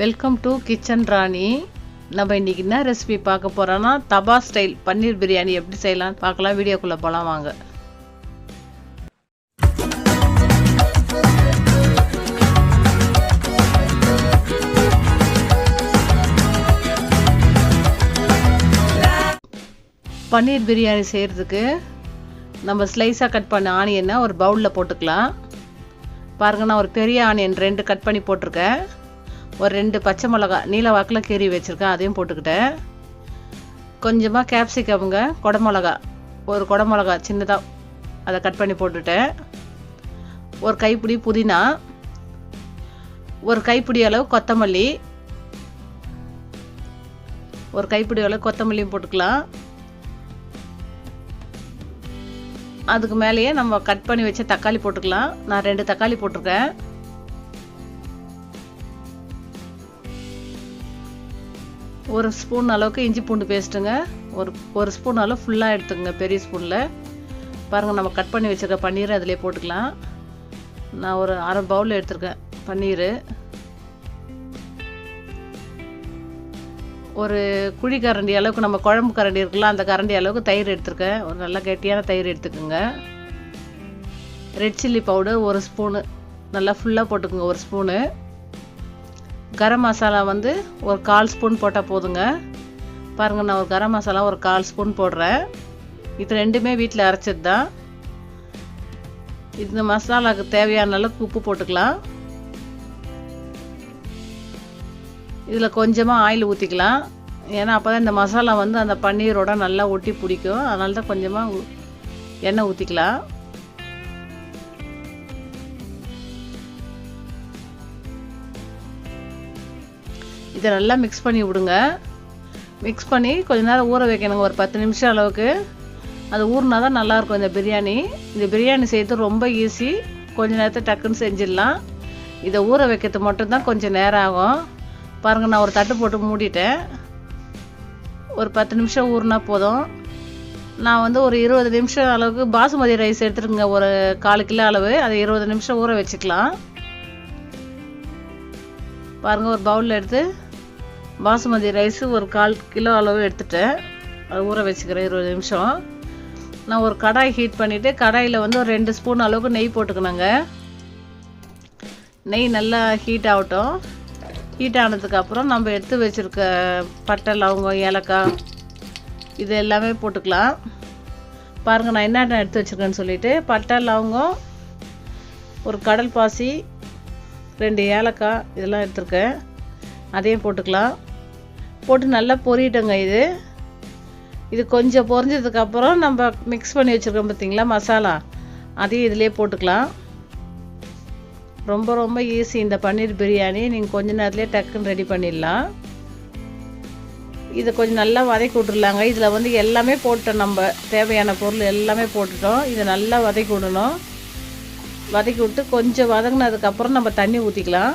Welcome to kitchen ராணி நம்ம இன்னைக்கு என்ன ரெசிபி பார்க்க போகிறோன்னா தபா ஸ்டைல் பன்னீர் பிரியாணி எப்படி செய்யலாம்னு பார்க்கலாம். வீடியோக்குள்ளே போகலாம் வாங்க. பன்னீர் பிரியாணி செய்கிறதுக்கு நம்ம ஸ்லைஸாக கட் பண்ண ஆனியனை ஒரு பவுலில் போட்டுக்கலாம். பாருங்க நான் ஒரு பெரிய ஆனியன் ரெண்டு கட் பண்ணி போட்டிருக்கேன். ஒரு ரெண்டு பச்சை மிளகா நீல வாக்கில் கீறி வச்சுருக்கேன் அதையும் போட்டுக்கிட்டேன். கொஞ்சமாக கேப்சிகமுங்க குடமிளகா ஒரு குடமிளகா சின்னதாக அதை கட் பண்ணி போட்டுட்டேன். ஒரு கைப்பிடி புதினா ஒரு கைப்பிடி அளவு கொத்தமல்லி ஒரு கைப்பிடி அளவு கொத்தமல்லியும் போட்டுக்கலாம். அதுக்கு மேலேயே நம்ம கட் பண்ணி வச்ச தக்காளி போட்டுக்கலாம். நான் ரெண்டு தக்காளி போட்டிருக்கேன். ஒரு ஸ்பூன் அளவுக்கு இஞ்சி பூண்டு பேஸ்ட்டுங்க. ஒரு ஒரு ஸ்பூன் அளவு ஃபுல்லாக எடுத்துக்கோங்க பெரிய ஸ்பூனில். பாருங்கள் நம்ம கட் பண்ணி வச்சுருக்க பன்னீர் அதிலே போட்டுக்கலாம். நான் ஒரு அரை பவுல் எடுத்துருக்கேன் பன்னீர். ஒரு குழி கரண்டி அளவுக்கு நம்ம குழம்பு கரண்டி இருக்குல்ல அந்த கரண்டி அளவுக்கு தயிர் எடுத்துருக்கேன். ஒரு நல்லா கெட்டியான தயிர் எடுத்துக்கோங்க. ரெட் சில்லி பவுடர் ஒரு ஸ்பூனு. நல்லா ஃபுல்லாக போட்டுக்கோங்க ஒரு ஸ்பூனு. கரம் மசாலா வந்து ஒரு கால் ஸ்பூன் போட்டால் போதுங்க. பாருங்கள் நான் ஒரு கரம் மசாலா ஒரு கால் ஸ்பூன் போடுறேன். இது ரெண்டுமே வீட்டில் அரைச்சது தான் இந்த மசாலாவுக்கு தேவையான அளவுக்கு உப்பு போட்டுக்கலாம். இதில் கொஞ்சமாக ஆயில் ஊற்றிக்கலாம் ஏன்னா அப்போ தான் இந்த மசாலா வந்து அந்த பன்னீரோட நல்லா ஒட்டி பிடிக்கும். அதனால தான் கொஞ்சமாக எண்ணெய் ஊற்றிக்கலாம் இதை நல்லா மிக்ஸ் பண்ணி விடுங்க. மிக்ஸ் பண்ணி கொஞ்ச நேரம் ஊற வைக்கணுங்க ஒரு பத்து நிமிஷம் அளவுக்கு. அது ஊறினா தான் நல்லாயிருக்கும் இந்த பிரியாணி. இந்த பிரியாணி செய்யறது ரொம்ப ஈஸி கொஞ்ச நேரத்தை டக்குன்னு செஞ்சிடலாம். இதை ஊற வைக்கிறது மட்டும்தான் கொஞ்சம் நேரம் ஆகும். பாருங்கள் நான் ஒரு தட்டு போட்டு மூடிட்டேன். ஒரு பத்து நிமிஷம் ஊறினா போதும். நான் வந்து ஒரு இருபது நிமிஷம் அளவுக்கு பாசுமதி ரைஸ் எடுத்துருங்க ஒரு கால் கிலோ அளவு. அதை இருபது நிமிஷம் ஊற வச்சுக்கலாம். பாருங்கள் ஒரு பவுலில் எடுத்து பாசுமதி ரைஸு ஒரு கால் கிலோ அளவு எடுத்துட்டேன். அது ஊற வச்சுக்கிறேன் இருபது நிமிஷம். நான் ஒரு கடாய் ஹீட் பண்ணிவிட்டு கடாயில் வந்து ஒரு ரெண்டு ஸ்பூன் அளவுக்கு நெய் போட்டுக்கணுங்க. நெய் நல்லா ஹீட் ஆகட்டும். ஹீட் ஆனதுக்கப்புறம் நம்ம எடுத்து வச்சுருக்க பட்டை லவங்கம் ஏலக்காய் இது எல்லாமே போட்டுக்கலாம். பாருங்கள் நான் என்னென்ன எடுத்து வச்சுருக்கேன்னு சொல்லிவிட்டு பட்டை லவங்கம் ஒரு கடல் பாசி ரெண்டு ஏலக்காய் இதெல்லாம் எடுத்துருக்கேன். அதையும் போட்டுக்கலாம். போட்டு நல்லா பொரியட்டுங்க இது. இது கொஞ்சம் பொரிஞ்சதுக்கப்புறம் நம்ம மிக்ஸ் பண்ணி வச்சுருக்கோம் பார்த்திங்களா மசாலா. அதையும் இதிலே போட்டுக்கலாம். ரொம்ப ரொம்ப ஈஸி இந்த பன்னீர் பிரியாணி. நீங்கள் கொஞ்ச நேரத்துலேயே டக்குன்னு ரெடி பண்ணிடலாம். இதை கொஞ்சம் நல்லா வதக்கி விட்ருலாங்க இதில் வந்து எல்லாமே போட்டோம் நம்ம தேவையான பொருள் எல்லாமே போட்டுட்டோம். இதை நல்லா வதக்கி விடணும். வதக்கி விட்டு கொஞ்சம் வதங்கினதுக்கப்புறம் நம்ம தண்ணி ஊற்றிக்கலாம்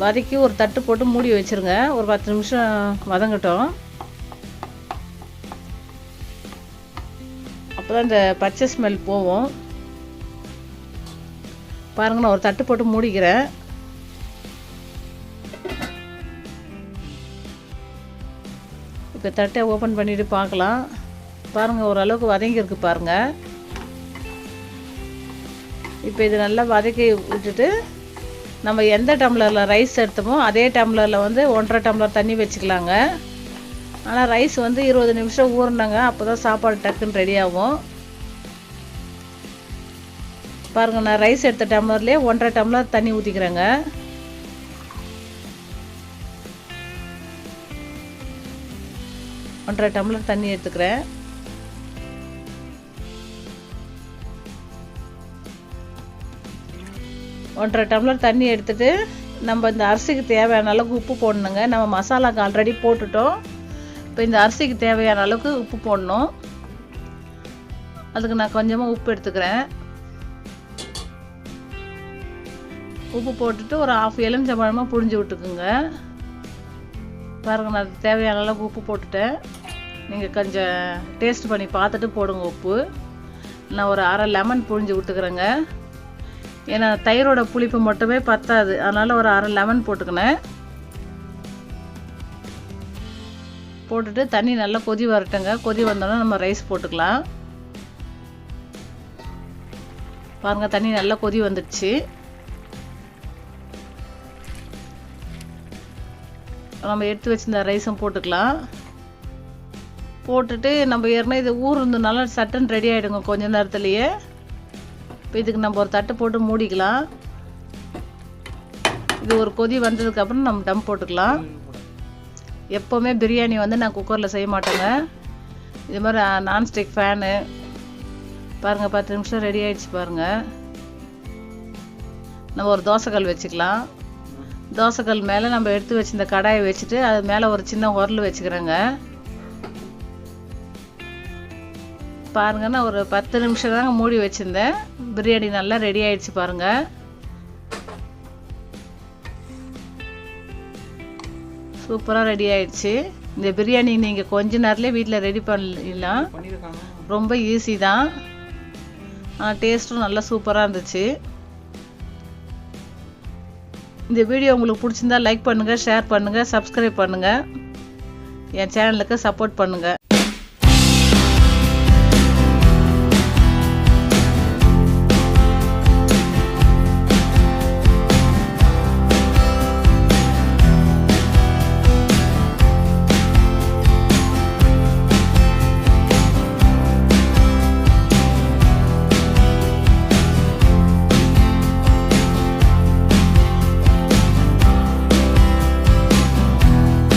வதக்கி ஒரு தட்டு போட்டு மூடி வச்சுருங்க. ஒரு பத்து நிமிஷம் வதங்கட்டும். அப்போ தான் இந்த பச்சை ஸ்மெல் போவோம். பாருங்க நான் ஒரு தட்டு போட்டு மூடிக்கிறேன். இப்போ தட்டை ஓப்பன் பண்ணிட்டு பார்க்கலாம். பாருங்கள் ஓரளவுக்கு வதங்கியிருக்கு பாருங்கள் இப்போ இது நல்லா வதக்கி விட்டுட்டு நம்ம எந்த டம்ளரில் ரைஸ் எடுத்தோமோ அதே டம்ளரில் வந்து ஒன்றரை டம்ளர் தண்ணி வச்சுக்கலாங்க. ஆனால் ரைஸ் வந்து இருபது நிமிஷம் ஊறினாங்க அப்போ தான் சாப்பாடு டக்குன்னு ரெடி ஆகும். பாருங்க நான் ரைஸ் எடுத்த டம்ளர்லேயே ஒன்றரை டம்ளர் தண்ணி ஊற்றிக்கிறேங்க ஒன்றரை டம்ளர் தண்ணி எடுத்துக்கிறேன். ஒன்றரை டம்ளர் தண்ணி எடுத்துட்டு நம்ம இந்த அரிசிக்கு தேவையான அளவுக்கு உப்பு போடணுங்க. நம்ம மசாலாக்கு ஆல்ரெடி போட்டுட்டோம். இப்போ இந்த அரிசிக்கு தேவையான அளவுக்கு உப்பு போடணும். அதுக்கு நான் கொஞ்சமாக உப்பு எடுத்துக்கிறேன். உப்பு போட்டுட்டு ஒரு ஆஃப் எலுமிச்சம்பழமாக புழிஞ்சு விட்டுக்குங்க. பாருங்கள் நான் தேவையான அளவுக்கு உப்பு போட்டுட்டேன். நீங்கள் கொஞ்சம் டேஸ்ட் பண்ணி பார்த்துட்டு போடுங்க உப்பு. நான் ஒரு அரை லெமன் புழிஞ்சு விட்டுக்கிறேங்க. ஏன்னா தயிரோட புளிப்பு மட்டுமே பத்தாது. அதனால் ஒரு அரை லெமன் போட்டுக்கினேன். போட்டுட்டு தண்ணி நல்லா கொதி வரட்டுங்க. கொதி வந்தோடனே நம்ம ரைஸ் போட்டுக்கலாம். பாருங்கள் தண்ணி நல்லா கொதி வந்துடுச்சு. நம்ம எடுத்து வச்சிருந்த ரைஸும் போட்டுக்கலாம். போட்டுட்டு நம்ம ஏற்கனவே இது ஊர் இருந்ததுனால சட்டன் ரெடி ஆகிடுங்க கொஞ்ச நேரத்துலையே. இப்போ இதுக்கு நம்ம ஒரு தட்டு போட்டு மூடிக்கலாம். இது ஒரு கொதி வந்ததுக்கப்புறம் நம்ம டம் போட்டுக்கலாம். எப்போவுமே பிரியாணி வந்து நான் குக்கரில் செய்ய மாட்டேங்க. இது மாதிரி நான்ஸ்டிக் ஃபேனு பாருங்கள் பத்து நிமிஷம் ரெடி ஆகிடுச்சு பாருங்கள் நம்ம ஒரு தோசைக்கல் வச்சுக்கலாம். தோசைக்கல் மேலே நம்ம எடுத்து வச்சிருந்த கடாயை வச்சுட்டு அது மேலே ஒரு சின்ன உரல் வச்சுக்கிறேங்க. பாருங்க நான் ஒரு பத்து நிமிஷம் தாங்க மூடி வச்சுருந்தேன். பிரியாணி நல்லா ரெடி ஆயிடுச்சு பாருங்கள் சூப்பராக ரெடி ஆயிடுச்சு. இந்த பிரியாணி நீங்கள் கொஞ்ச நேரத்துலேயே வீட்டில் ரெடி பண்ணிடலாம். ரொம்ப ஈஸி தான். டேஸ்ட்டும் நல்லா சூப்பராக இருந்துச்சு. இந்த வீடியோ உங்களுக்கு பிடிச்சிருந்தா லைக் பண்ணுங்கள் ஷேர் பண்ணுங்கள் சப்ஸ்கிரைப் பண்ணுங்கள் என் சேனலுக்கு சப்போர்ட் பண்ணுங்கள்